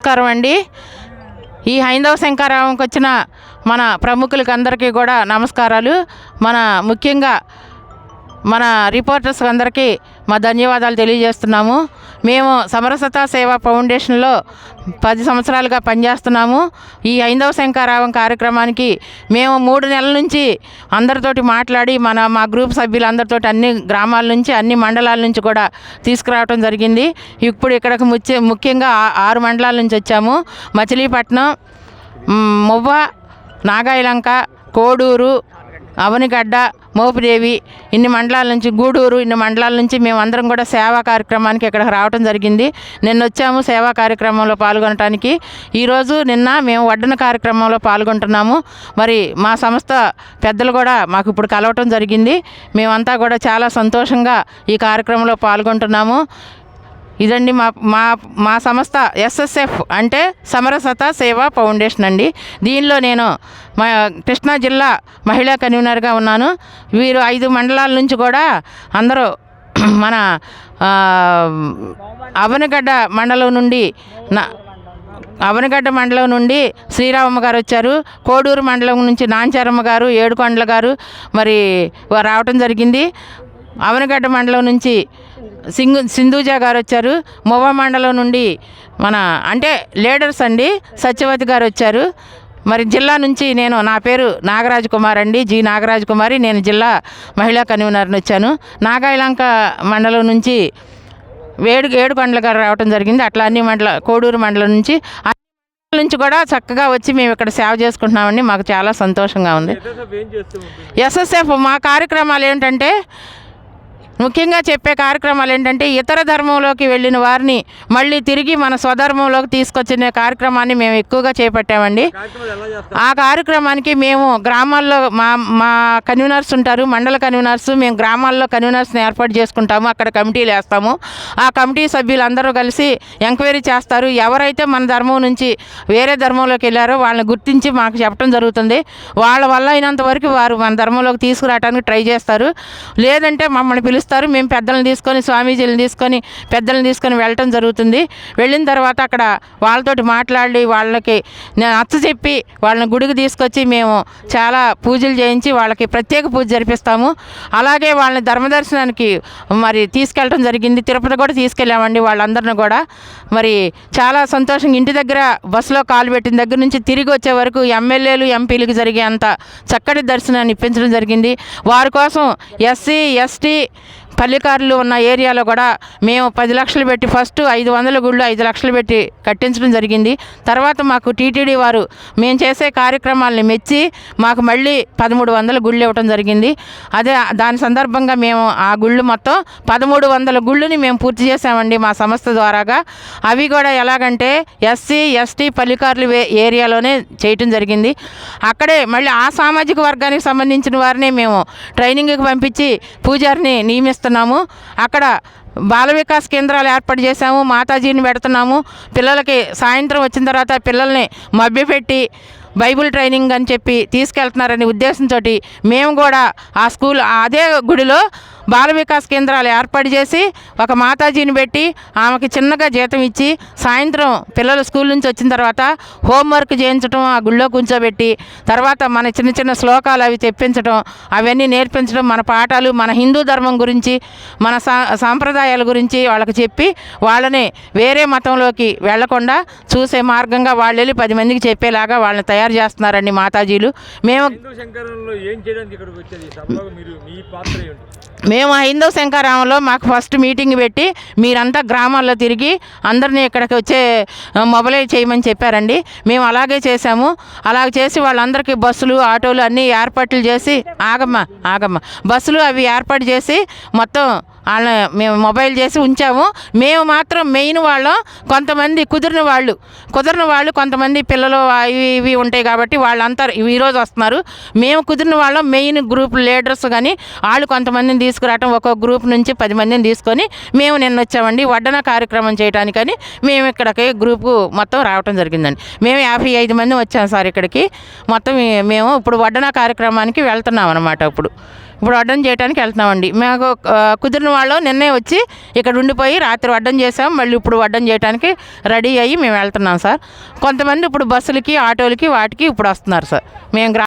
నమస్కారం అండి. ఈ హైందవ శంకారావంకి వచ్చిన మన ప్రముఖులకి అందరికీ కూడా నమస్కారాలు. మన ముఖ్యంగా మన రిపోర్టర్స్ అందరికీ మా ధన్యవాదాలు తెలియజేస్తున్నాము. మేము సమరసత సేవా ఫౌండేషన్లో పది సంవత్సరాలుగా పనిచేస్తున్నాము. ఈ ఐందవ శంకారావం కార్యక్రమానికి మేము మూడు నెలల నుంచి అందరితోటి మాట్లాడి మన మా గ్రూప్ సభ్యులందరితోటి అన్ని గ్రామాల నుంచి అన్ని మండలాల నుంచి కూడా తీసుకురావడం జరిగింది. ఇప్పుడు ఇక్కడికి ముఖ్య ముఖ్యంగా ఆ- ఆరు మండలాల నుంచి వచ్చాము. మచిలీపట్నం మువ్వ నాగాయలంక కోడూరు అవనిగడ్డ మోపుదేవి ఇన్ని మండలాల నుంచి గూడూరు ఇన్ని మండలాల నుంచి మేము అందరం కూడా సేవా కార్యక్రమానికి ఇక్కడికి రావడం జరిగింది. నిన్న వచ్చాము సేవా కార్యక్రమంలో పాల్గొనడానికి ఈరోజు నిన్న మేము వడ్డన కార్యక్రమంలో పాల్గొంటున్నాము. మరి మా సంస్థ పెద్దలు కూడా మాకు ఇప్పుడు కలవటం జరిగింది. మేమంతా కూడా చాలా సంతోషంగా ఈ కార్యక్రమంలో పాల్గొంటున్నాము. ఇదండి మా మా మా సంస్థ ఎస్ఎస్ఎఫ్ అంటే సమరసత సేవా ఫౌండేషన్ అండి. దీనిలో నేను మా కృష్ణా జిల్లా మహిళా కన్వీనర్గా ఉన్నాను. వీరు ఐదు మండలాల నుంచి కూడా అందరూ మన అవనగడ్డ మండలం నుండి నా అవనగడ్డ మండలం నుండి శ్రీరామమ్మ గారు వచ్చారు. కోడూరు మండలం నుంచి నాంచారమ్మ గారు ఏడుకొండల గారు మరి రావటం జరిగింది. అవనగడ్డ మండలం నుంచి సింగు సింధూజా గారు వచ్చారు. మొవ్వ మండలం నుండి మన అంటే లీడర్స్ అండి సత్యవతి గారు వచ్చారు. మరి జిల్లా నుంచి నేను నా పేరు నాగరాజ్ కుమార్ అండి. జి నాగరాజ్ కుమారి. నేను జిల్లా మహిళా కన్వీనర్ని వచ్చాను. నాగాయలంక మండలం నుంచి వేడు ఏడుకొండల గారు రావడం జరిగింది. అట్లా అన్ని మండల కోడూరు మండలం నుంచి నుంచి కూడా చక్కగా వచ్చి మేము ఇక్కడ సేవ చేసుకుంటున్నామండి. మాకు చాలా సంతోషంగా ఉంది. ఎస్ఎస్ఎఫ్ మా కార్యక్రమాలు ఏంటంటే ముఖ్యంగా చెప్పే కార్యక్రమాలు ఏంటంటే ఇతర ధర్మంలోకి వెళ్ళిన వారిని మళ్ళీ తిరిగి మన స్వధర్మంలోకి తీసుకొచ్చిన కార్యక్రమాన్ని మేము ఎక్కువగా చేపట్టామండి. ఆ కార్యక్రమానికి మేము గ్రామాల్లో మా మా కన్వీనర్స్ ఉంటారు మండల కన్వీనర్స్ మేము గ్రామాల్లో కన్వీనర్స్ని ఏర్పాటు చేసుకుంటాము అక్కడ కమిటీలు వేస్తాము. ఆ కమిటీ సభ్యులందరూ కలిసి ఎంక్వైరీ చేస్తారు. ఎవరైతే మన ధర్మం నుంచి వేరే ధర్మంలోకి వెళ్ళారో వాళ్ళని గుర్తించి మాకు చెప్పడం జరుగుతుంది. వాళ్ళ వల్ల అయినంత వరకు వారు మన ధర్మంలోకి తీసుకురావడానికి ట్రై చేస్తారు. లేదంటే మమ్మల్ని పిలుస్తారు. వస్తారు మేము పెద్దలను తీసుకొని స్వామీజీలను తీసుకొని పెద్దలను తీసుకొని వెళ్ళటం జరుగుతుంది. వెళ్ళిన తర్వాత అక్కడ వాళ్ళతోటి మాట్లాడి వాళ్ళకి నచ్చ అచ్చ చెప్పి వాళ్ళని గుడికి తీసుకొచ్చి మేము చాలా పూజలు చేయించి వాళ్ళకి ప్రత్యేక పూజ జరిపిస్తాము. అలాగే వాళ్ళని ధర్మదర్శనానికి మరి తీసుకెళ్ళడం జరిగింది. తిరుపతి కూడా తీసుకెళ్ళామండి వాళ్ళందరిని కూడా. మరి చాలా సంతోషంగా ఇంటి దగ్గర బస్సులో కాలు పెట్టిన దగ్గర నుంచి తిరిగి వచ్చే వరకు ఎమ్మెల్యేలు ఎంపీలకు జరిగే అంత చక్కటి దర్శనాన్ని ఇప్పించడం జరిగింది. వారి కోసం ఎస్సీ ఎస్టీ పల్లెకారులు ఉన్న ఏరియాలో కూడా మేము పది లక్షలు పెట్టి ఫస్ట్ ఐదు వందల గుళ్ళు ఐదు లక్షలు పెట్టి కట్టించడం జరిగింది. తర్వాత మాకు టీటీడీ వారు మేము చేసే కార్యక్రమాలని మెచ్చి మాకు మళ్ళీ పదమూడు వందల గుళ్ళు ఇవ్వడం జరిగింది. అదే దాని సందర్భంగా మేము ఆ గుళ్ళు మొత్తం పదమూడు వందల గుళ్ళుని మేము పూర్తి చేసామండి మా సంస్థ ద్వారాగా. అవి కూడా ఎలాగంటే ఎస్సీ ఎస్టీ పల్లెకారులు వే- ఏరియాలోనే చేయటం జరిగింది. అక్కడే మళ్ళీ ఆ సామాజిక వర్గానికి సంబంధించిన వారిని మేము ట్రైనింగ్కి పంపించి పూజారిని నియమిస్తున్నాము అక్కడ బాల వికాస్ కేంద్రాలు ఏర్పాటు చేశాము. మాతాజీని పెడుతున్నాము. పిల్లలకి సాయంత్రం వచ్చిన తర్వాత పిల్లల్ని మభ్యపెట్టి బైబిల్ ట్రైనింగ్ అని చెప్పి తీసుకెళ్తున్నారనే ఉద్దేశంతో మేము కూడా ఆ స్కూల్ అదే గుడిలో బాల వికాస్ కేంద్రాలు ఏర్పాటు చేసి ఒక మాతాజీని పెట్టి ఆమెకి చిన్నగా జీతం ఇచ్చి సాయంత్రం పిల్లలు స్కూల్ నుంచి వచ్చిన తర్వాత హోంవర్క్ చేయించడం ఆ గుళ్ళో కూర్చోబెట్టి తర్వాత మన చిన్న చిన్న శ్లోకాలు అవి తెప్పించడం అవన్నీ నేర్పించడం మన పాఠాలు మన హిందూ ధర్మం గురించి మన సా సాంప్రదాయాల గురించి వాళ్ళకి చెప్పి వాళ్ళని వేరే మతంలోకి వెళ్ళకుండా చూసే మార్గంగా వాళ్ళు వెళ్ళి పది మందికి చెప్పేలాగా వాళ్ళని తయారు చేస్తున్నారండి మాతాజీలు. మేము మేము హైందవ శంకరామంలో మాకు ఫస్ట్ మీటింగ్ పెట్టి మీరంతా గ్రామాల్లో తిరిగి అందరినీ ఇక్కడికి వచ్చే ఆ, మొబలైజ్ చేయమని చెప్పారండి. మేము అలాగే చేసాము అలాగ చేసి వాళ్ళందరికీ బస్సులు ఆటోలు అన్నీ ఏర్పాట్లు చేసి ఆగమ్మ ఆగమ్మ. బస్సులు అవి ఏర్పాటు చేసి మొత్తం వాళ్ళ మేము మొబైల్ చేసి ఉంచాము. మేము మాత్రం మెయిన్ వాళ్ళం. కొంతమంది కుదిరిన వాళ్ళు. కుదిరిన వాళ్ళు కొంతమంది పిల్లలు ఇవి ఇవి ఉంటాయి కాబట్టి వాళ్ళంతా ఈరోజు వస్తున్నారు. మేము కుదిరిన వాళ్ళం. మెయిన్ గ్రూప్ లీడర్స్ కానీ వాళ్ళు కొంతమందిని తీసుకురావటం. ఒక్కొక్క గ్రూప్ నుంచి పది మందిని తీసుకొని మేము నిన్న వచ్చామండి. వడ్డన కార్యక్రమం చేయడానికని మేము ఇక్కడికి గ్రూపు మొత్తం రావటం జరిగిందండి. మేము యాభై ఐదు మంది వచ్చాం సార్ ఇక్కడికి. మొత్తం మేము ఇప్పుడు వడ్డన కార్యక్రమానికి వెళ్తున్నాం అనమాట ఇప్పుడు. ఇప్పుడు వడ్డం చేయడానికి వెళ్తున్నామండి. మాకు కుదిరిన వాళ్ళు నిన్నే వచ్చి ఇక్కడ ఉండిపోయి రాత్రి వడ్డం చేసాం మళ్ళీ ఇప్పుడు వడ్డం చేయడానికి రెడీ అయ్యి మేము వెళ్తున్నాం సార్. కొంతమంది ఇప్పుడు బస్సులకి ఆటోలకి వాటికి ఇప్పుడు వస్తున్నారు సార్. మేము